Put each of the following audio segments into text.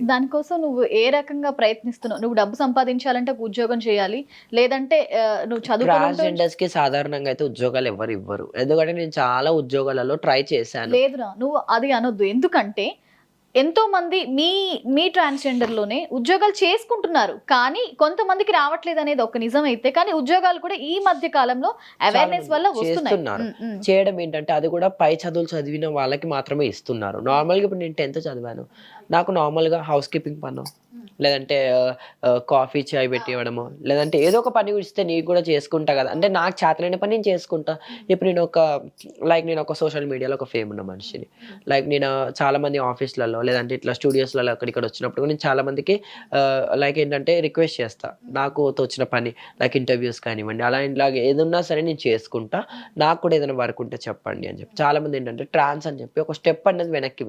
దానికోసం నువ్వు ఏ రకంగా ప్రయత్నిస్తున్నావు? నువ్వు డబ్బు సంపాదించాలంటే ఒక ఉద్యోగం చేయాలి లేదంటే నువ్వు ట్రాన్స్జెండర్స్కి సాధారణంగా అయితే ఉద్యోగాలు ఎవరు ఇవ్వరు. ఎందుకంటే నేను చాలా ఉద్యోగాలలో ట్రై చేశాను. లేదురా నువ్వు అది అనొద్దు. ఎందుకంటే ఎంతో మంది మీ మీ ట్రాన్స్జెండర్లోనే ఉద్యోగాలు చేసుకుంటున్నారు. కానీ కొంతమందికి రావట్లేదు అనేది ఒక నిజం అయితే కానీ ఉద్యోగాలు కూడా ఈ మధ్య కాలంలో అవేర్నెస్ వల్ల వస్తున్నాయి. చేయడం ఏంటంటే అది కూడా పై చదువులు చదివిన వాళ్ళకి మాత్రమే ఇస్తున్నారు. నార్మల్గా ఇప్పుడు నేను టెన్త్ చదివాను. నాకు నార్మల్గా హౌస్ కీపింగ్ పను లేదంటే కాఫీ చాయ్ పెట్టి ఇవ్వడము లేదంటే ఏదో ఒక పని ఇస్తే నీకు కూడా చేసుకుంటా కదా. అంటే నాకు చేతనైన పని నేను చేసుకుంటా. ఇప్పుడు నేను ఒక లైక్ నేను ఒక సోషల్ మీడియాలో ఒక ఫేమ్ ఉన్న మనిషిని. లైక్ నేను చాలా మంది ఆఫీస్లలో లేదంటే ఇట్లా స్టూడియోస్లలో అక్కడ ఇక్కడ వచ్చినప్పుడు నేను చాలా మందికి లైక్ ఏంటంటే రిక్వెస్ట్ చేస్తా. నాకు తోచిన పని లైక్ ఇంటర్వ్యూస్ కానివ్వండి అలా ఇలాగ ఏదున్నా సరే నేను చేసుకుంటా. నాకు కూడా ఏదైనా వర్క్ ఉంటే చెప్పండి అని చెప్పి. చాలా మంది ఏంటంటే ట్రాన్స్ అని చెప్పి ఒక స్టెప్ అనేది వెనక్కి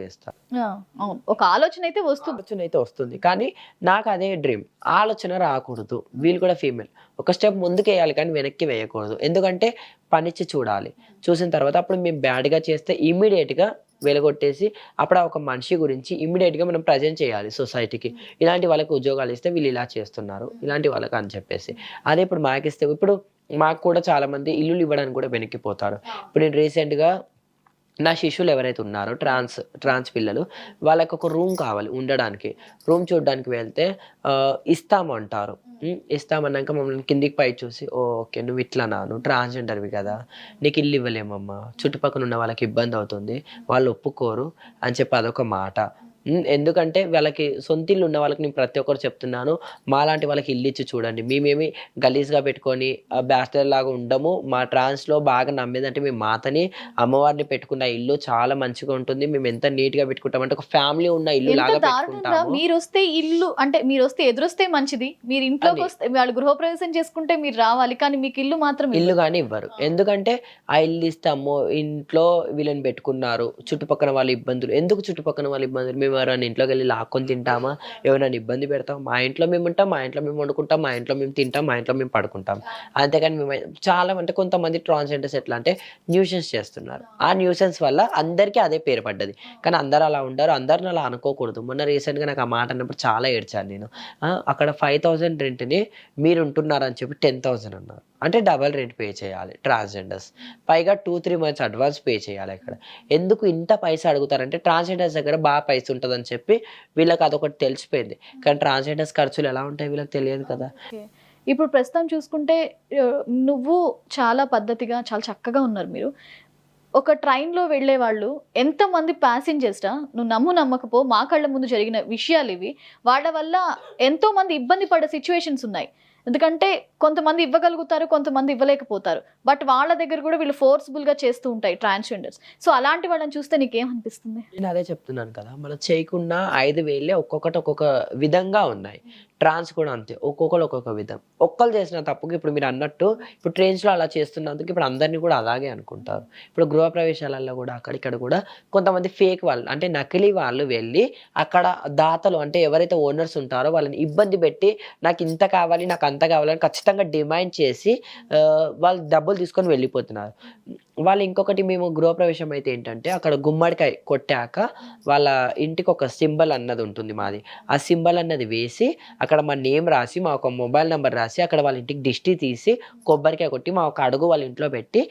అవును. ఒక ఆలోచన అయితే వస్తుంది. ఆలోచన అయితే వస్తుంది. కానీ నాకు అదే డ్రీమ్ ఆలోచన రాకూడదు. వీళ్ళు కూడా ఫీమేల్ ఒక స్టెప్ ముందుకు వేయాలి కానీ వెనక్కి వేయకూడదు. ఎందుకంటే పనిచ్చి చూడాలి. చూసిన తర్వాత అప్పుడు మేము బ్యాడ్గా చేస్తే ఇమీడియట్గా వెలగొట్టేసి అప్పుడు ఆ ఒక మనిషి గురించి ఇమీడియట్గా మనం ప్రజెంట్ చేయాలి సొసైటీకి ఇలాంటి వాళ్ళకి ఉద్యోగాలు ఇస్తే వీళ్ళు ఇలా చేస్తున్నారు. ఇలాంటి వాళ్ళకి అని చెప్పేసి. అదే ఇప్పుడు మాకు ఇస్తే ఇప్పుడు మాకు కూడా చాలా మంది ఇల్లులు ఇవ్వడానికి కూడా వెనక్కిపోతారు ఇప్పుడు నేను రీసెంట్గా నా శిష్యులు ఎవరైతే ఉన్నారో ట్రాన్స్ ట్రాన్స్ పిల్లలు వాళ్ళకి ఒక రూమ్ కావాలి ఉండడానికి. రూమ్ చూడడానికి వెళ్తే ఇస్తామంటారు. ఇస్తాము అంటారు ఇస్తామన్నాక మమ్మల్ని కిందికి పై చూసి "ఓ, ఓకే నువ్వు ఇట్లా నా నువ్వు ట్రాన్స్జెండర్వి కదా నీకు ఇల్లు ఇవ్వలేమమ్మా చుట్టుపక్కల ఉన్న వాళ్ళకి ఇబ్బంది అవుతుంది వాళ్ళు ఒప్పుకోరు అని చెప్పి అదొక మాట. ఎందుకంటే వాళ్ళకి సొంత ఇల్లు ఉన్న వాళ్ళకి నేను ప్రతి ఒక్కరు చెప్తున్నాను మాలాంటి వాళ్ళకి ఇల్లు ఇచ్చి చూడండి. మేమేమి గలీజ్గా పెట్టుకొని బ్యాస్టర్ లాగా ఉండము. మా ట్రాన్స్లో బాగా నమ్మేదంటే మేము మాతని అమ్మవారిని పెట్టుకున్న ఇల్లు చాలా మంచిగా ఉంటుంది. మేము ఎంత నీట్గా పెట్టుకుంటామంటే ఒక ఫ్యామిలీ ఉన్న ఇల్లు లాగా పెట్టుకుంటాము. మీరు వస్తే ఇల్లు అంటే మీరు వస్తే ఎదురొస్తే మంచిది. మీరు ఇంట్లోకి. వస్తే వాళ్ళు గృహప్రవేశం చేసుకుంటే మీరు రావాలి కానీ మీకు ఇల్లు మాత్రం. ఇల్లు. కానీ ఇవ్వరు. ఎందుకంటే ఆ ఇల్లు ఇస్తాము. ఇంట్లో వీళ్ళని పెట్టుకున్నారు. చుట్టుపక్కల వాళ్ళ ఇబ్బందులు. ఎందుకు చుట్టుపక్కల వాళ్ళ ఇబ్బందులు? మేము ఎవరైనా ఇంట్లోకి వెళ్ళి లాక్కొని తింటామా? ఎవరైనా ఇబ్బంది పెడతాం మా ఇంట్లో మేము ఉంటాం మా ఇంట్లో మేము వండుకుంటాం మా ఇంట్లో మేము తింటాం మా ఇంట్లో మేము పడుకుంటాం. అంతేకాని మేము చాలా అంటే కొంతమంది ట్రాన్స్జెండర్స్ ఎట్లా అంటే న్యూసెన్స్ చేస్తున్నారు. ఆ న్యూసెన్స్ వల్ల అందరికీ అదే పేరు పడ్డది. కానీ అందరు అలా ఉండరు అందరిని అలా అనుకోకూడదు. మొన్న రీసెంట్గా నాకు ఆ మాట అన్నప్పుడు చాలా ఏడ్చాను నేను. అక్కడ ఫైవ్ థౌజండ్ రెంట్ని మీరు ఉంటున్నారని చెప్పి టెన్ థౌజండ్ అన్నారు. అంటే డబల్ రెంట్ పే చేయాలి ట్రాన్స్జెండర్స్. పైగా two three months advance pay చేయాలి ఇక్కడ ఎందుకు ఇంత పైసా అడుగుతారంటే ట్రాన్స్జెండర్స్ దగ్గర బాగా పైసలు ఉంటుందని చెప్పి వీళ్ళకి అదొకటి తెలిసిపోయింది. కానీ ట్రాన్స్జెండర్స్ ఖర్చులు ఎలా ఉంటాయి వీళ్ళకి తెలియదు కదా. ఇప్పుడు ప్రస్తుతం చూసుకుంటే నువ్వు చాలా పద్ధతిగా చాలా చక్కగా ఉన్నారు మీరు. ఒక ట్రైన్లో వెళ్ళే వాళ్ళు ఎంతమంది ప్యాసింజర్స్టా నువ్వు నమ్ము నమ్మకపో మా కళ్ళ ముందు జరిగిన విషయాలు ఇవి. వాళ్ళ వల్ల ఎంతోమంది ఇబ్బంది పడే సిచ్యువేషన్స్ ఉన్నాయి. ఎందుకంటే కొంతమంది ఇవ్వగలుగుతారు కొంతమంది ఇవ్వలేకపోతారు. బట్ వాళ్ళ దగ్గర కూడా వీళ్ళు ఫోర్స్ఫుల్గా చేస్తూ ఉంటాయి ట్రాన్స్జెండర్స్. సో అలాంటి వాళ్ళని చూస్తే నీకేమనిపిస్తుంది? నేను అదే చెప్తున్నాను కదా మనం చేయకుండా ఐదు వేలే ఒక్కొక్కటి ఒక్కొక్క విధంగా ఉన్నాయి. ట్రాన్స్ కూడా అంతే ఒక్కొక్కరు ఒక్కొక్క విధం. ఒక్కరు చేసిన తప్పుకి ఇప్పుడు మీరు అన్నట్టు ఇప్పుడు ట్రైన్స్లో అలా చేస్తున్నందుకు ఇప్పుడు అందరినీ కూడా అలాగే అనుకుంటారు. ఇప్పుడు గృహ ప్రవేశాలలో కూడా అక్కడ ఇక్కడ కూడా కొంతమంది ఫేక్ వాళ్ళు అంటే నకిలీ వాళ్ళు వెళ్ళి అక్కడ దాతలు అంటే ఎవరైతే ఓనర్స్ ఉంటారో వాళ్ళని ఇబ్బంది పెట్టి నాకు ఇంత కావాలి నాకు అంత కావాలని ఖచ్చితంగా డిమాండ్ చేసి వాళ్ళు డబ్బులు తీసుకొని వెళ్ళిపోతున్నారు. వాళ్ళు ఇంకొకటి మేము గృహప్రవేశం అయితే ఏంటంటే అక్కడ గుమ్మడికాయ కొట్టాక వాళ్ళ ఇంటికి ఒక సింబల్ అన్నది ఉంటుంది మాది. ఆ సింబల్ అన్నది వేసి అక్కడ మా నేమ్ రాసి మా ఒక మొబైల్ నెంబర్ రాసి అక్కడ వాళ్ళ ఇంటికి దిష్టి తీసి కొబ్బరికాయ కొట్టి మా ఒక అడుగు వాళ్ళ ఇంట్లో పెట్టి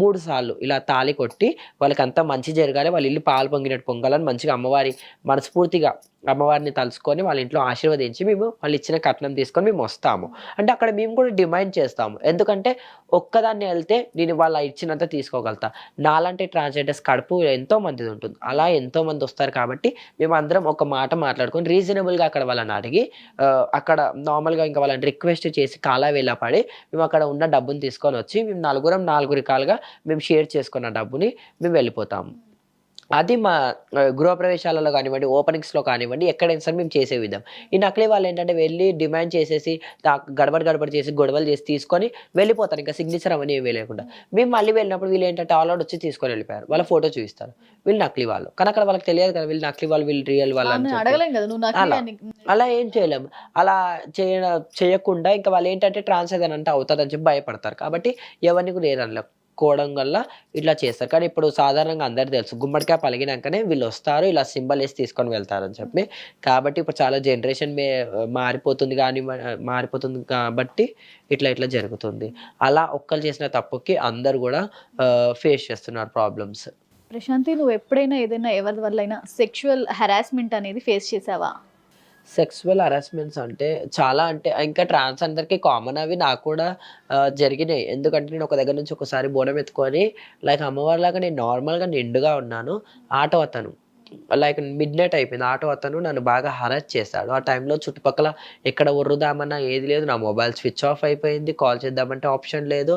మూడు సార్లు ఇలా తాళి కొట్టి వాళ్ళకి అంతా మంచి జరగాలి వాళ్ళ ఇల్లు పాలు పొంగినట్టు పొంగాలని మంచిగా అమ్మవారి మనస్ఫూర్తిగా అమ్మవారిని తలుచుకొని వాళ్ళ ఇంట్లో ఆశీర్వదించి మేము వాళ్ళు ఇచ్చిన కట్నం తీసుకొని మేము వస్తాము. అంటే అక్కడ మేము కూడా డిమాండ్ చేస్తాము. ఎందుకంటే ఒక్కదాన్ని వెళ్తే నేను వాళ్ళ ఇచ్చినంత తీసుకోగలుగుతా. నాలాంటి ట్రాన్స్జెండర్స్ కడుపు ఎంతో మంది ఉంటుంది. అలా ఎంతో మంది వస్తారు కాబట్టి మేము అందరం ఒక మాట మాట్లాడుకొని రీజనబుల్గా అక్కడ వాళ్ళని అడిగి అక్కడ నార్మల్గా ఇంకా వాళ్ళని రిక్వెస్ట్ చేసి కాలా వేలా పడి మేము అక్కడ ఉన్న డబ్బుని తీసుకొని వచ్చి మేము నలుగురం నాలుగు రకాలుగా మేము షేర్ చేసుకున్న డబ్బుని మేము వెళ్ళిపోతాము. అది మా గృహప్రవేశాలలో కానివ్వండి ఓపెనింగ్స్లో కానివ్వండి ఎక్కడైనా సరే మేము చేసే విధం. ఈ నకిలీ వాళ్ళు ఏంటంటే వెళ్ళి డిమాండ్ చేసేసి గడబడి గడబడి చేసి గొడవలు చేసి తీసుకొని వెళ్ళిపోతారు. ఇంకా సిగ్నేచర్ అవన్నీ ఏమీ లేకుండా. మేము మళ్ళీ వెళ్ళినప్పుడు వీళ్ళు ఏంటంటే ఆల్రెడీ వచ్చి తీసుకొని వెళ్ళిపోయారు. వాళ్ళ ఫోటో చూపిస్తారు. వీళ్ళు నకిలీ వాళ్ళు. కానీ అక్కడ వాళ్ళకి తెలియదు కదా వీళ్ళు నకిలీ వాళ్ళు వీళ్ళు రియల్ వాళ్ళు అలా. అలా ఏం చేయలేము. అలా చేయ చేయకుండా ఇంకా వాళ్ళు ఏంటంటే ట్రాన్స్ ఏదైనా అంటే అవుతుంది అని చెప్పి భయపడతారు. కాబట్టి ఎవరిని కూడా ఏదనలేం కోవడం వల్ల ఇట్లా చేస్తారు. కానీ ఇప్పుడు సాధారణంగా అందరు తెలుసు గుమ్మడికాయ పలిగినాకనే వీళ్ళు వస్తారు ఇలా సింబల్ వేసి తీసుకొని వెళ్తారని చెప్పి. కాబట్టి ఇప్పుడు చాలా జనరేషన్ మే మారిపోతుంది కానీ మారిపోతుంది కాబట్టి ఇట్లా ఇట్లా జరుగుతుంది. అలా ఒక్కరు చేసిన తప్పుకి అందరు కూడా ఫేస్ చేస్తున్నారు ప్రాబ్లమ్స్ ప్రశాంతి నువ్వు ఎప్పుడైనా ఏదైనా ఎవరి వల్ల అయినా సెక్షువల్ హెరాస్మెంట్ అనేది ఫేస్ చేసావా? సెక్సువల్ హరాస్మెంట్స్ అంటే చాలా అంటే ఇంకా ట్రాన్స్ అందరికీ కామన్ అవి నాకు కూడా జరిగినాయి. ఎందుకంటే నేను ఒక దగ్గర నుంచి ఒకసారి బోనం ఎత్తుకొని లైక్ అమ్మవారిలాగా నేను నార్మల్గా నిండుగా ఉన్నాను. ఆటో అతను లైక్ మిడ్ నైట్ అయిపోయింది. ఆటో అతను నన్ను బాగా హరాస్ చేశాడు. ఆ టైంలో చుట్టుపక్కల ఎక్కడ ఉర్రుదామన్నా ఏది లేదు. నా మొబైల్ స్విచ్ ఆఫ్ అయిపోయింది. కాల్ చేద్దామంటే ఆప్షన్ లేదు.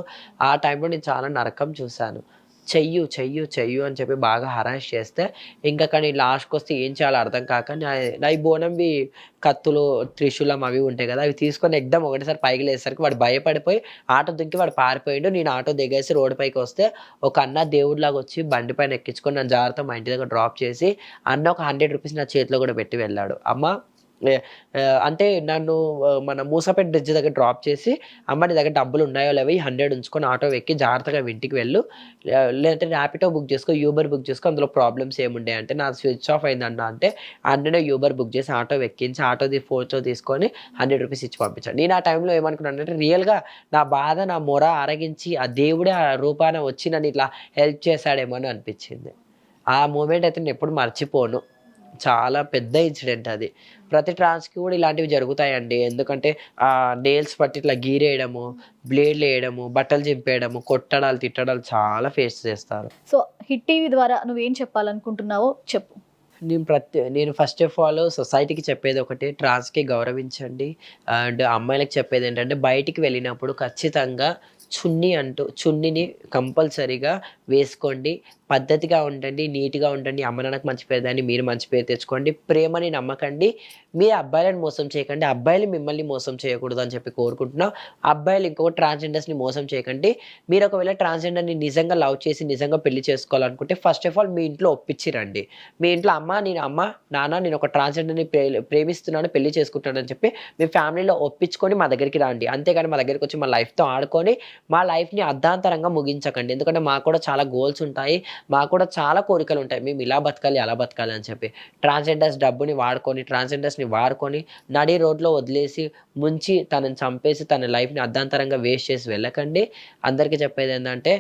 ఆ టైంలో నేను చాలా నరకం చూశాను. చెయ్యు చెయ్యు చెయ్యు అని చెప్పి బాగా హరాస్ చేస్తే ఇంకా కానీ లాస్ట్కి వస్తే ఏం చేయాలో అర్థం కాక నా ఈ బోనంవి కత్తులు త్రిశూలం అవి ఉంటాయి కదా అవి తీసుకొని ఎగ్దం ఒకటేసారి పైకి లేసరికి వాడు భయపడిపోయి ఆటో దుంకి వాడు పారిపోయిండు. నేను ఆటో దిగేసి రోడ్డు పైకి వస్తే ఒక అన్న దేవుడిలాగా వచ్చి బండి పైన ఎక్కించుకొని నన్ను జాగ్రత్త మా ఇంటి దగ్గర డ్రాప్ చేసి అన్న ఒక హండ్రెడ్ రూపీస్ నా చేతిలో కూడా పెట్టి వెళ్ళాడు. అమ్మ అంటే నన్ను మన మూసపేట బ్రిడ్జ్ దగ్గర డ్రాప్ చేసి అమ్మ నీ దగ్గర డబ్బులు ఉన్నాయో లేవో ఈ హండ్రెడ్ ఉంచుకొని ఆటో ఎక్కి జాగ్రత్తగా ఇంటికి వెళ్ళు. లేదంటే ర్యాపిడో బుక్ చేసుకో యూబర్ బుక్ చేసుకో అందులో ప్రాబ్లమ్స్ ఏముండే అంటే నా స్విచ్ ఆఫ్ అయిందన్న అంటే అన్ననే యూబర్ బుక్ చేసి ఆటో ఎక్కించి ఆటోది ఫోటో తీసుకొని హండ్రెడ్ రూపీస్ ఇచ్చి పంపించాను నేను ఆ టైంలో ఏమనుకున్నాను అంటే రియల్గా నా బాధ నా మొర ఆరగించి ఆ దేవుడే ఆ రూపాన వచ్చి నన్ను ఇట్లా హెల్ప్ చేశాడేమో అని అనిపించింది. ఆ మూమెంట్ అయితే నేను ఎప్పుడు మర్చిపోను. చాలా పెద్ద ఇన్సిడెంట్ అది. ప్రతి ట్రాన్స్కి కూడా ఇలాంటివి జరుగుతాయండి. ఎందుకంటే ఆ నేల్స్ పట్టి ఇట్లా గీరేయడము బ్లేడ్లు వేయడము బట్టలు చింపేయడము కొట్టడాలు తిట్టడాలు చాలా ఫేస్ చేస్తారు. సో హిట్ టీవీ ద్వారా నువ్వేం చెప్పాలనుకుంటున్నావో చెప్పు. నేను ప్రతి నేను ఫస్ట్ ఆఫ్ ఆల్ సొసైటీకి చెప్పేది ఒకటి ట్రాన్స్కి గౌరవించండి. అండ్ అమ్మాయిలకు చెప్పేది ఏంటంటే బయటికి వెళ్ళినప్పుడు ఖచ్చితంగా చున్నీ అంటూ చున్నీని కంపల్సరీగా వేసుకోండి. పద్ధతిగా ఉండండి నీట్గా ఉండండి. అమ్మ నాన్నకు మంచి పేరు దాన్ని మీరు మంచి పేరు తెచ్చుకోండి. ప్రేమని నమ్మకండి. మీ అబ్బాయిలను మోసం చేయకండి. అబ్బాయిలు మిమ్మల్ని మోసం చేయకూడదు అని చెప్పి కోరుకుంటున్నాం. అబ్బాయిలు ఇంకొక ట్రాన్స్జెండర్స్ని మోసం చేయకండి. మీరు ఒకవేళ ట్రాన్స్జెండర్ని నిజంగా లవ్ చేసి నిజంగా పెళ్ళి చేసుకోవాలనుకుంటే ఫస్ట్ ఆఫ్ ఆల్ మీ ఇంట్లో ఒప్పించిరండి మీ ఇంట్లో అమ్మ నేను అమ్మ నాన్న నేను ఒక ట్రాన్స్జెండర్ని ప్రే ప్రేమిస్తున్నాను పెళ్ళి చేసుకుంటానని చెప్పి మీ ఫ్యామిలీలో ఒప్పించుకొని మా దగ్గరికి రండి. అంతేగాని మా దగ్గరికి వచ్చి మా లైఫ్తో ఆడుకొని మా లైఫ్ని అర్ధాంతరంగా ముగించకండి. ఎందుకంటే మాకు కూడా చాలా గోల్స్ ఉంటాయి. మాకు కూడా చాలా కోరికలు ఉంటాయి. మేము ఇలా బతకాలి అలా బతకాలి అని చెప్పి. ట్రాన్స్జెండర్స్ డబ్బుని వాడుకొని ట్రాన్స్జెండర్స్ని వాడుకొని నడి రోడ్లో వదిలేసి ముంచి తనని చంపేసి తన లైఫ్ని అర్ధాంతరంగా వేస్ట్ చేసి వెళ్ళకండి. అందరికీ చెప్పేది ఏంటంటే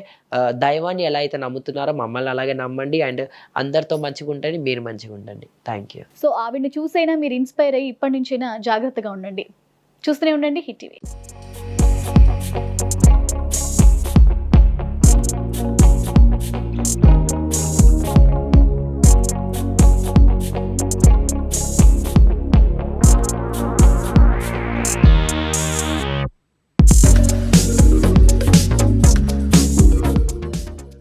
దైవాన్ని ఎలా అయితే నమ్ముతున్నారో మమ్మల్ని అలాగే నమ్మండి. అండ్ అందరితో మంచిగా ఉండండి మీరు మంచిగా ఉండండి. థ్యాంక్ యూ సో ఆవిడని చూసైనా మీరు ఇన్స్పైర్ అయ్యి ఇప్పటి నుంచైనా జాగ్రత్తగా ఉండండి. చూస్తూనే ఉండండి హిట్ టీవీ.